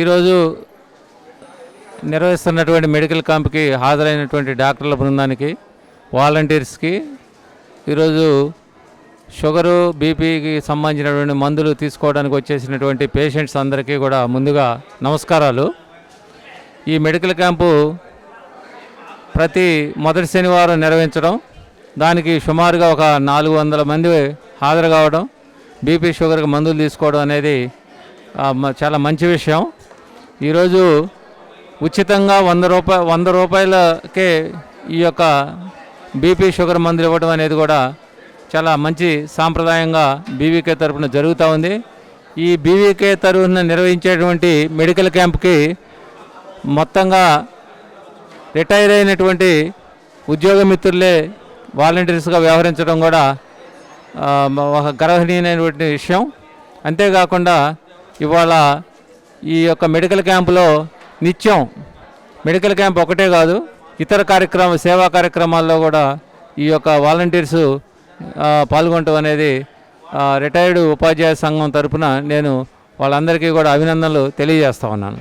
ఈరోజు నిర్వహిస్తున్నటువంటి మెడికల్ క్యాంప్కి హాజరైనటువంటి డాక్టర్ల బృందానికి వాలంటీర్స్కి ఈరోజు షుగరు బీపీకి సంబంధించినటువంటి మందులు తీసుకోవడానికి వచ్చేసినటువంటి పేషెంట్స్ అందరికీ కూడా ముందుగా నమస్కారాలు. ఈ మెడికల్ క్యాంపు ప్రతి మొదటి శనివారం నిర్వహించడం దానికి సుమారుగా ఒక నాలుగు వందల మంది హాజరు కావడం బీపీ షుగర్కి మందులు తీసుకోవడం అనేది చాలా మంచి విషయం. ఈరోజు ఉచితంగా వంద రూపాయ వంద రూపాయలకే ఈ యొక్క బీపీ షుగర్ మందులు ఇవ్వడం అనేది కూడా చాలా మంచి సాంప్రదాయంగా బీవీకే తరఫున జరుగుతూ ఉంది. ఈ బీవీకే తరఫున నిర్వహించేటువంటి మెడికల్ క్యాంప్కి మొత్తంగా రిటైర్ అయినటువంటి ఉద్యోగ మిత్రులే వాలంటీర్స్గా వ్యవహరించడం కూడా ఒక గర్వనీయమైనటువంటి విషయం. అంతేకాకుండా ఇవాళ ఈ యొక్క మెడికల్ క్యాంపులో నిత్యం మెడికల్ క్యాంప్ ఒకటే కాదు ఇతర కార్యక్రమ సేవా కార్యక్రమాల్లో కూడా ఈ యొక్క వాలంటీర్స్ పాల్గొనటం అనేది రిటైర్డ్ ఉపాధ్యాయ సంఘం తరపున నేను వాళ్ళందరికీ కూడా అభినందనలు తెలియజేస్తా ఉన్నాను.